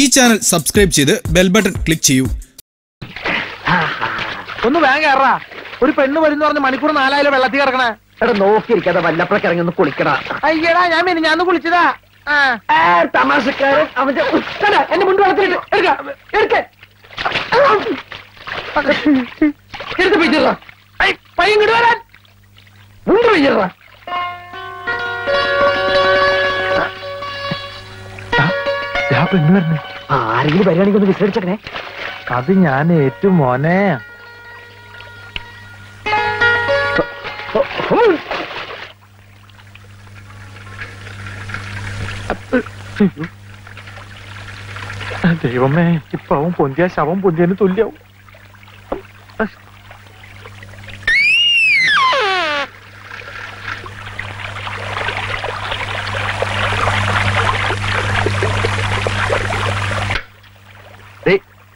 ഈ channel subscribe ചെയ്ത് bell button click ചെയ്യൂ. ഒന്ന് വേഗം കയറാ ഒരു പെണ്ണ് വരുന്ന പറഞ്ഞ് മണിക്കൂർ നാലായാലും വെള്ളത്തിൽ കിടക്കണേ. എടാ നോക്കിയിരിക്കാതെ വല്ലപ്പോഴൊക്കെ ഇറങ്ങി ഒന്ന് കുളിക്കടാ. അയ്യടാ ഞാൻ പിന്നെ ഞാൻ കുളിച്ചതാ. തമാശക്കാരൻ അവന്റെ ഉത്തര എന്റെ മുണ്ട് വെള്ളത്തിലിട്ട് എടുക്ക എടുക്ക. എടുത്ത് പയ്യൻ ഇങ്ങോട്ട് വരാൻ. മുണ്ട് പിടിച്ചിട പെണ്ണ് വരുന്നേ ആരെങ്കിലും വരികയാണെങ്കിൽ ഒന്ന് വിസരിച്ചേ അത് ഞാൻ ഏറ്റവും മോനെ. ദൈവമേ ഇപ്പൊ അവൻ പൊന്തിയ ശവം പൊന്തിയതിന് തുല്യാവും.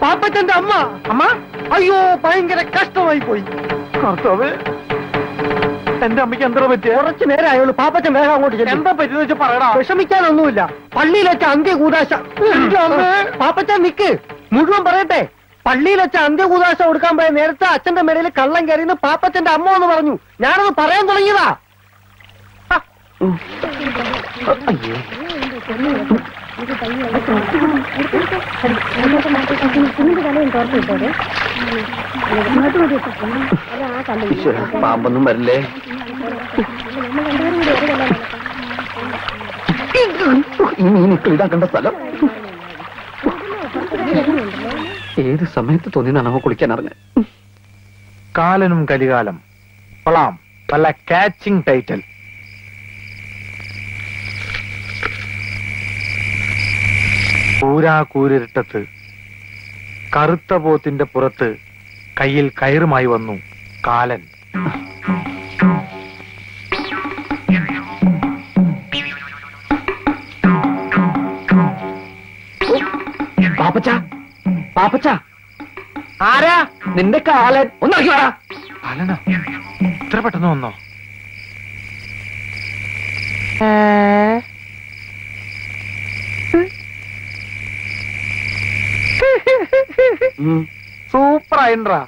പാപ്പച്ചന്റെ അമ്മ. അമ്മ? അയ്യോ ഭയങ്കര കഷ്ടമായി പോയി. കർത്താവ് എന്റെ അമ്മയ്ക്ക് എന്താ പറ്റിയ? കുറച്ച് നേരം ആയുള്ളൂ പാപ്പച്ചൻ വേഗം അങ്ങോട്ട് ചെല്ല്. എന്താ പറ്റിയെന്ന് വെച്ചാൽ പറയടാ. വിഷമിക്കാനൊന്നുമില്ല. പള്ളിയിൽ വെച്ച അന്ത്യകൂതാശ. പാപ്പച്ചൻ നിക്ക്. മുഴുവൻ പറയട്ടെ. പള്ളിയിൽ വെച്ച അന്ത്യകൂതാശ കൊടുക്കാൻ പോയ നേരത്തെ അച്ഛന്റെ മേടയിൽ കള്ളം കയറിയെന്ന് പാപ്പച്ചന്റെ അമ്മ എന്ന് പറഞ്ഞു. ഞാനത് പറയാൻ തുടങ്ങിയതാ. പാമ്പൊന്നും വരില്ലേ? ഈ മീനുക്കൾ ഇതാക്കേണ്ട സ്ഥലം. ഏത് സമയത്ത് തോന്നിയതാണ് കുളിക്കാൻ അറിഞ്ഞ? കാലനും കലികാലം. കൊള്ളാം. നല്ല കാച്ചിങ് ടൈറ്റൽ കൂരാ കൂരിരുട്ടത്ത് കറുത്ത പോത്തിന്റെ പുറത്ത് കയ്യിൽ കയറുമായി വന്നു കാലൻ. പാപ്പച്ച പാപ്പച്ച. ആരാ നിന്റെ കാലൻ? ഒന്ന് വാടാ. കാലനോ? ഇത്ര പെട്ടെന്ന് വന്നോ? സൂപ്പർ ആയിട്ടാ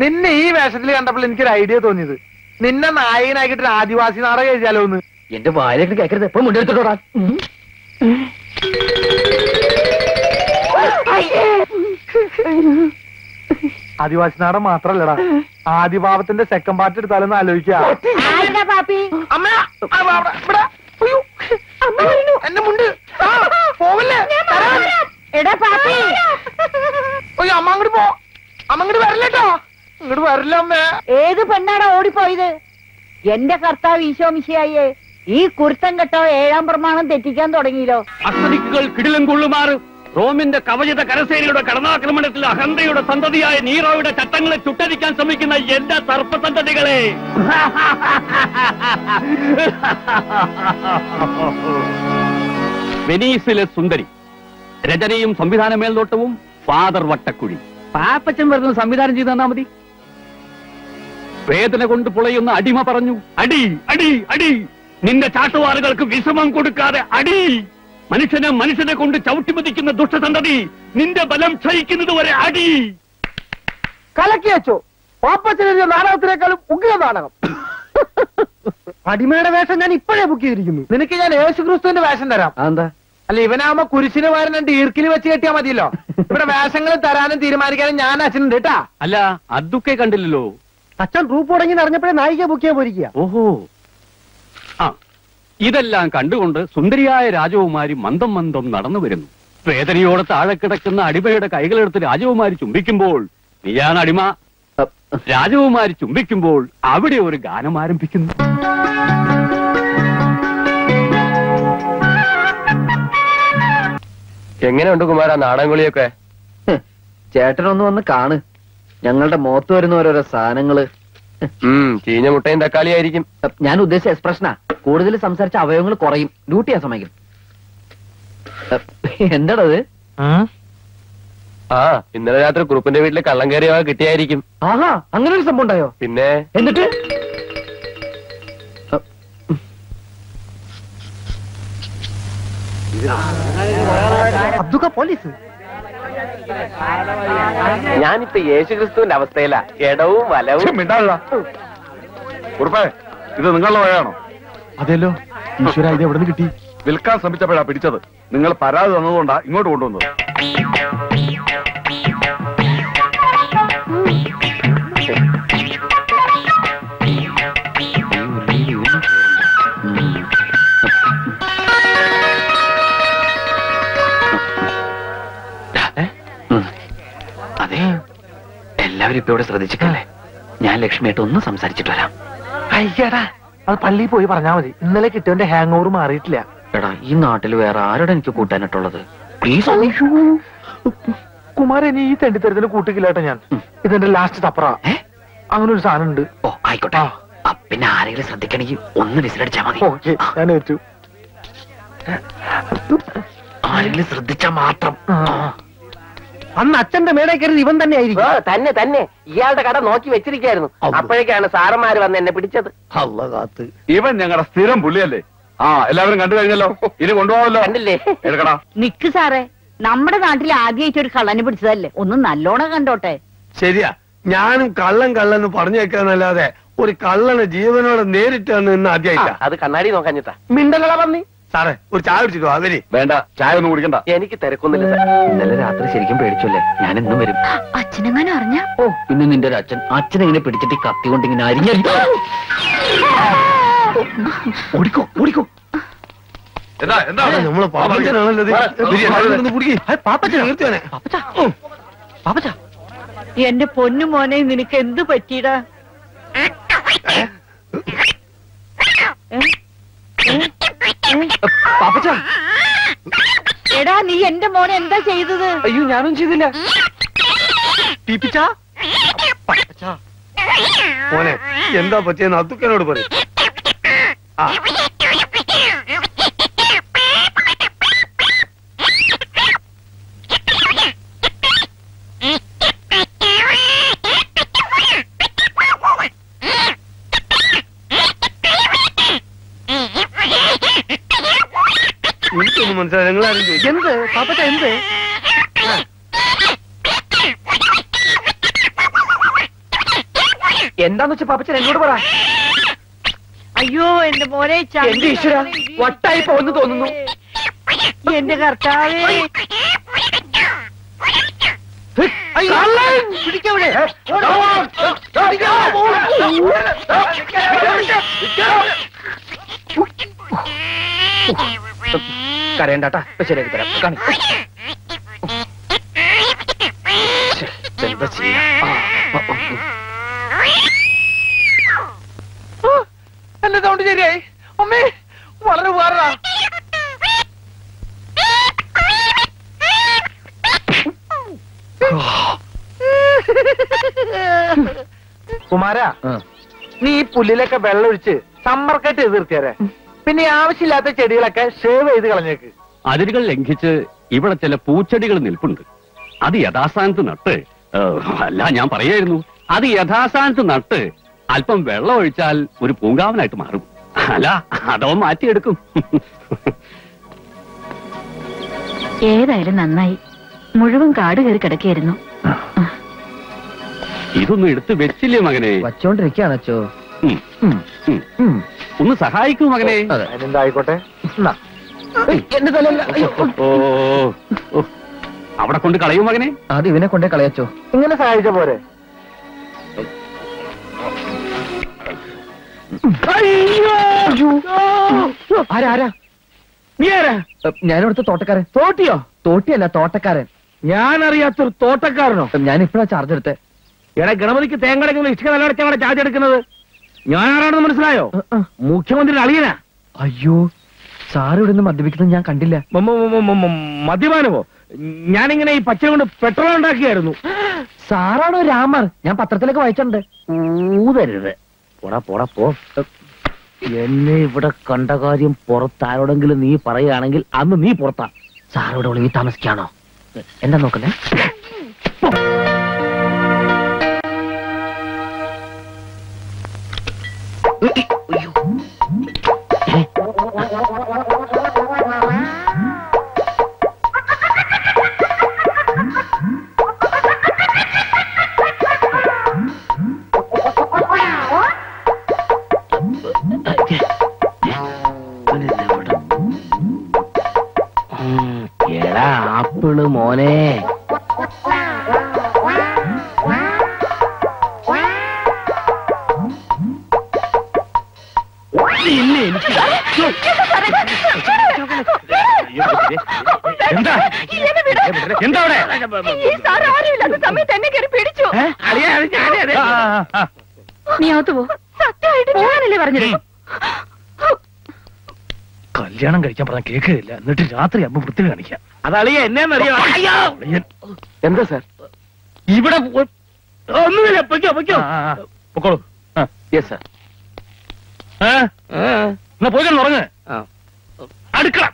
നിന്നെ ഈ വേഷത്തിൽ കണ്ടപ്പോൾ എനിക്കൊരു ഐഡിയ തോന്നിയത്. നിന്നെ നായകനാക്കിട്ട് ആദിവാസി നാടകം എഴുതിയാലോ എന്ന് എന്റെ വായിലേക്ക് കേക്കരുത്. എപ്പോ മുണ്ടെടുത്തോടാ ആദിവാസി നാടൻ മാത്രല്ലടാ. ആദിഭാവത്തിന്റെ സെക്കൻഡ് പാർട്ട് എടുത്താലൊന്ന് ആലോചിക്കാം. എന്റെ മുണ്ട്. ആ, പോവല്ലേ. എടാ പാപ്പി. അയ്യോ അമ്മ അങ്ങോട്ട് പോ. അമ്മ അങ്ങോട്ട് വരില്ലേട്ടോ. ഇങ്ങോട്ട് വരില്ല അമ്മേ. ഏത് പെണ്ണാടാ ഓടിപ്പോയത്? എന്റെ കർത്താവ് ഈശോ മിശിയായേ ഈ കുരുത്തം കെട്ടോ ഏഴാം പ്രമാണം തെറ്റിക്കാൻ തുടങ്ങിയല്ലോ. അസ്തദിക്കുകൾ കിടിലും കൊള്ളുമാർ റോമിന്റെ കവചിത കരസേനയുടെ കടന്നാക്രമണത്തിൽ അഹന്തയുടെ സന്തതിയായ നീറോയുടെ ചട്ടങ്ങളെ ചുട്ടരിക്കാൻ ശ്രമിക്കുന്ന എന്റെ സർപ്പസന്തതികളെ വെനീസിലെ സുന്ദരി. രചനയും സംവിധാന മേൽനോട്ടവും ഫാദർ വട്ടക്കുഴി. പാപ്പച്ചൻ വരുന്ന സംവിധാനം ചെയ്ത് തന്നാ മതി. വേദന കൊണ്ട് പുളയുന്ന അടിമ പറഞ്ഞു അടി അടി അടി നിന്റെ ചാട്ടുവാറുകൾക്ക് വിഷമം കൊടുക്കാതെ അടി. മനുഷ്യനെ മനുഷ്യനെ കൊണ്ട് ചവിട്ടിമതിക്കുന്ന ദുഷ്ടസന്തതി നിന്റെ ബലം ക്ഷയിക്കുന്നത് വരെ അടി. കലക്കിയച്ചോ പാപ്പച്ചനെഴുതിയ നാടകത്തിനേക്കാളും ഉഗ്ര നാടകം. അടിമയുടെ വേഷം ഞാൻ ഇപ്പോഴേ ബുക്ക് ചെയ്തിരിക്കുന്നു. നിനക്ക് ഞാൻ യേശുക്രിസ്തുവിന്റെ വേഷം തരാം. എന്താ അല്ല ഇവനാവുമ്പോ കുരിശിന് പകരം രണ്ട് ഈർക്കിൽ വെച്ച് കെട്ടിയാ മതിയല്ലോ. ഇവിടെ വേഷങ്ങൾ തരാനും തീരുമാനിക്കാനും ഞാൻ അച്ഛനുണ്ട് കേട്ടാ. അല്ല അതൊക്കെ കണ്ടില്ലല്ലോ. അച്ഛൻ ട്രൂപ്പ് തുടങ്ങി അറിഞ്ഞപ്പോഴേ നായിക ബുക്ക് ചെയ്യാൻ പോയിരിക്കുക ഓഹോ. ആ ഇതെല്ലാം കണ്ടുകൊണ്ട് സുന്ദരിയായ രാജകുമാരി മന്ദം മന്ദം നടന്നു വരുന്നു. വേദനയോടെ താഴെ കിടക്കുന്ന അടിമയുടെ കൈകളെടുത്ത് രാജകുമാരി ചുംബിക്കുമ്പോൾ നീയാണ് അടിമ രാജകുമാരി ചുംബിക്കുമ്പോൾ അവിടെ ഒരു ഗാനം ആരംഭിക്കുന്നു. എങ്ങനെയുണ്ട് കുമാര നാടൻകുളിയൊക്കെ ചേട്ടനൊന്ന് വന്ന് കാണ്. ഞങ്ങളുടെ മുഖത്ത് വരുന്ന ഓരോരോ സാധനങ്ങൾ. ചീഞ്ഞ മുട്ടയും തക്കാളി ആയിരിക്കും. ഞാൻ ഉദ്ദേശിച്ച എക്സ്പ്രഷനാ. കൂടുതൽ സംസാരിച്ച അവയവങ്ങൾ കുറയും. ഡ്യൂട്ടി ചെയ്യാൻ സമയം എന്താടത് ആ? ഇന്നലെ രാത്രി കുറുപ്പിന്റെ വീട്ടിൽ കള്ളം കയറിയ കിട്ടിയായിരിക്കും. ആഹാ അങ്ങനെ ഒരു സംഭവം ഉണ്ടായോ? പിന്നെ? എന്നിട്ട്? പോലീസ്. ഞാനിപ്പോ യേശുക്രിസ്തുവിന്റെ അവസ്ഥയില ഇടവും വലവും ഇത് നിങ്ങളുടെ വഴയാണോ അതെല്ലോ ഈശ്വര ഇത് എവിടെ നിന്ന് കിട്ടി? വിൽക്കാൻ ശ്രമിച്ചപ്പോഴാ പിടിച്ചത്. നിങ്ങൾ പരാതി തന്നതുകൊണ്ടാ ഇങ്ങോട്ട് കൊണ്ടുവന്നത്. ഇപ്പൊ ശ്രദ്ധിച്ചിട്ടല്ലേ? ഞാൻ ലക്ഷ്മിയായിട്ട് ഒന്ന് സംസാരിച്ചിട്ട് വരാം. അയ്യടാ അത് പള്ളിയിൽ പോയി പറഞ്ഞാ മതി. ഇന്നലെ കിട്ടിയവന്റെ ഹാങ് ഓവർ മാറിയിട്ടില്ല. എടാ ഈ നാട്ടിൽ വേറെ ആരോടെ എനിക്ക് കൂട്ടാനായിട്ടുള്ളത്? പ്ലീസ് കുമാരൻ ഇനി ഈ തെണ്ടിത്തരത്തിന് കൂട്ടിക്കില്ലാട്ടോ ഞാൻ. ഇതെന്റെ ലാസ്റ്റ് തപ്പറ? അങ്ങനെ ഒരു സാധനം ഉണ്ട്. ഓ ആയിക്കോട്ടെ. പിന്നെ ആരെങ്കിലും ശ്രദ്ധിക്കണമെങ്കിൽ ഒന്ന് വിസിലടിച്ചാ മതി. ഞാൻ ഏറ്റു ആരെങ്കിലും ശ്രദ്ധിച്ചാ മാത്രം. അന്ന് അച്ഛന്റെ മേടെ കയറി ഇവൻ തന്നെ ആയിരിക്കും തന്നെ തന്നെ. ഇയാളുടെ കട നോക്കി വെച്ചിരിക്കായിരുന്നു അപ്പോഴേക്കാണ് സാറന്മാര് വന്ന് എന്നെ പിടിച്ചത്. ഇവൻ ഞങ്ങളുടെ സ്ഥിരം പുള്ളിയല്ലേ? ആ എല്ലാവരും കണ്ടു കഴിഞ്ഞല്ലോ? ഇത് കൊണ്ടുപോകാമല്ലോ കണ്ടില്ലേ? എടുക്കടാ. നിക്ക് സാറേ നമ്മുടെ നാട്ടിൽ ആദ്യമായിട്ട് ഒരു കള്ളനെ പിടിച്ചതല്ലേ? ഒന്ന് നല്ലോണം കണ്ടോട്ടെ. ശരിയാ. ഞാനും കള്ളൻ കള്ളൻ പറഞ്ഞേക്കാന്നല്ലാതെ ഒരു കള്ളന് ജീവനോട് നേരിട്ട് വന്ന് ഇന്ന് ആദ്യമായിട്ടാ അത് കണ്ണാടി നോക്കാഞ്ഞിട്ടാ മിണ്ടലട പന്നി സാറേ ഒരു ചായ കുടിച്ചിട്ടോ അവർ വേണ്ട ചായ ഒന്നും കുടിക്കണ്ട. എനിക്ക് തിരക്കൊന്നുമില്ല സാർ ഇന്നലെ രാത്രി ശരിക്കും പേടിച്ചല്ലേ? ഞാൻ ഇന്നും വരും. അച്ഛനെങ്ങനെ അറിഞ്ഞ? ഓ പിന്നെ നിന്റെ ഒരു അച്ഛൻ. അച്ഛനെ ഇങ്ങനെ പിടിച്ചിട്ട് കത്തി കൊണ്ട് ഇങ്ങനെ അരിഞ്ഞ ഓടിക്കോ ഓടിക്കോ എന്താ എന്താ? നമ്മളെ പാപ്പച്ചനാണല്ലോ പാപ്പച്ച. എന്റെ പൊന്നു മോനെ നിനക്ക് എന്ത് പറ്റിയടാ? പാപ്പച്ച. എടാ നീ എന്റെ മോനെ എന്താ ചെയ്തത്? അയ്യോ ഞാനും ചെയ്തില്ല? പാപ്പച്ചാ. മോനെ എന്താ പറ്റിയെന്ന് അതുക്കനോട് പറയും. ആ. എന്ത് പാപ്പച്ച എന്ത് എന്താന്ന് വെച്ചാ പാപ്പച്ചൻ എന്നോട് പറ അയ്യോ എന്റെ മോനെ എന്റെ ഈശ്വര വട്ടായി പോന്ന് തോന്നുന്നു. എന്റെ കർത്താവേ പിടിക്കവിടെ കരയണ്ടാട്ടാ. ശരിയാക്കി തരാം. കാണി. എന്താ ചെയ്യാ. എന്റെ സൗണ്ട് ശരിയായി. അമ്മേ വളരെ ഉപകാരടാ കുമാര നീ ഈ പുല്ലിലൊക്കെ വെള്ളം ഒഴിച്ച് സമ്മർക്കായിട്ട് ചെയ്ത് നിർത്തിയാരെ. പിന്നെ ആവശ്യമില്ലാത്ത ചെടികളൊക്കെ ഷേവ് ചെയ്ത് കളഞ്ഞേക്ക്. അതിരുകൾ ലംഘിച്ച് ഇവിടെ ചില പൂച്ചെടികൾ നിൽപ്പുണ്ട്. അത് യഥാസ്ഥാനത്ത് നട്ട് അല്ല ഞാൻ പറയായിരുന്നു അത് യഥാസ്ഥാനത്ത് നട്ട് അല്പം വെള്ളം ഒഴിച്ചാൽ ഒരു പൂങ്കാവനായിട്ട് മാറും. അല്ല അതോ മാറ്റിയെടുക്കും. ഏതായാലും നന്നായി. മുഴുവൻ കാട് കയറി കിടക്കായിരുന്നു ഇതൊന്നും എടുത്ത് വെച്ചില്ലേ മകനെ? വച്ചോണ്ടിരിക്കാണ്. ഒന്ന് സഹായിക്കൂ മകനെ. അതെ. അതിനെന്തായിക്കോട്ടെ? എന്നാ. എന്റെ തലല്ല അയ്യോ. ഓ ഓ. അവിടെ കൊണ്ട് കളയൂ മകനെ? അത് ഇവനെ കൊണ്ടേ കളയച്ചോ. ഇങ്ങനെ സഹായിച്ച പോരെ? ആരാ ആരാ? നീ ആരാ? ഞാനിവിടുത്തെ തോട്ടക്കാരൻ. തോട്ടിയോ? തോട്ടിയല്ല തോട്ടക്കാരൻ. ഞാൻ അറിയാത്തൊരു തോട്ടക്കാരനോ? ഞാൻ ഇപ്പഴാ ചാർജ് എടുത്തേ. എടാ ഗണപതിക്ക് തേങ്ങടക്കുന്ന ഇഷ്ടം നല്ലടച്ചാണ് ചാർജ് എടുക്കുന്നത്? ഞാൻ ആരാണെന്ന് മനസ്സിലായോ മുഖ്യമന്ത്രി അളിയനാ. അയ്യോ സാറ് നിന്ന് മദ്യപിക്കുന്നത് ഞാൻ കണ്ടില്ല. മദ്യപാനവോ മദ്യപാനമോ? ഞാനിങ്ങനെ ഈ പച്ച കൊണ്ട് പെട്രോൾ ഉണ്ടാക്കിയായിരുന്നു. സാറാണോ രാമർ? ഞാൻ പത്രത്തിലൊക്കെ വായിച്ചിട്ടുണ്ട്. ഊതരുത്. പോടാ പോടാ പോ. എന്നെ ഇവിടെ കണ്ട കാര്യം പുറത്താരോടെങ്കിലും നീ പറയുകയാണെങ്കിൽ അന്ന് നീ പുറത്താ. സാറോടെ ഒളിങ്ങി താമസിക്കാണോ? എന്താ നോക്കുന്നേ? ആപ്പിൾ മോനെ. നീ എനിക്ക് എന്താ? എന്താ അവിടെ? അത് അതെ. നീ അകത്ത് പോ. സത്യമായിട്ട് ഞാനല്ലേ പറഞ്ഞത്? കല്യാണം കഴിക്കാൻ പറഞ്ഞ കേൾക്കുകയില്ല എന്നിട്ട് രാത്രി അമ്മ വൃത്തി കാണിക്കാം അതളിയ എന്നെ എന്താ സാർ? ഇവിടെ പോ- ഒന്നുമില്ല പൊയ്ക്കോ പൊയ്ക്കോ. പൊക്കോളൂ. യെസ് സാർ എന്നാ പോയി ഉറങ്ങ്. അടുക്കള.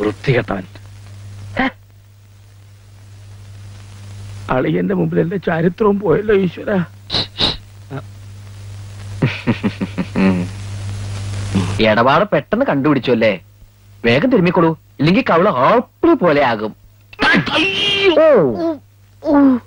വൃത്തികെട്ടവൻ. അളിയന്റെ മുമ്പിൽ എന്റെ ചരിത്രവും പോയല്ലോ ഈശ്വര. ഇടപാട് പെട്ടെന്ന് കണ്ടുപിടിച്ചു അല്ലേ? വേഗം തിരുമ്മിക്കൊള്ളൂ ഇല്ലെങ്കിൽ കവൾ ആപ്പിൾ പോലെ ആകും. അയ്യോ. ഓ.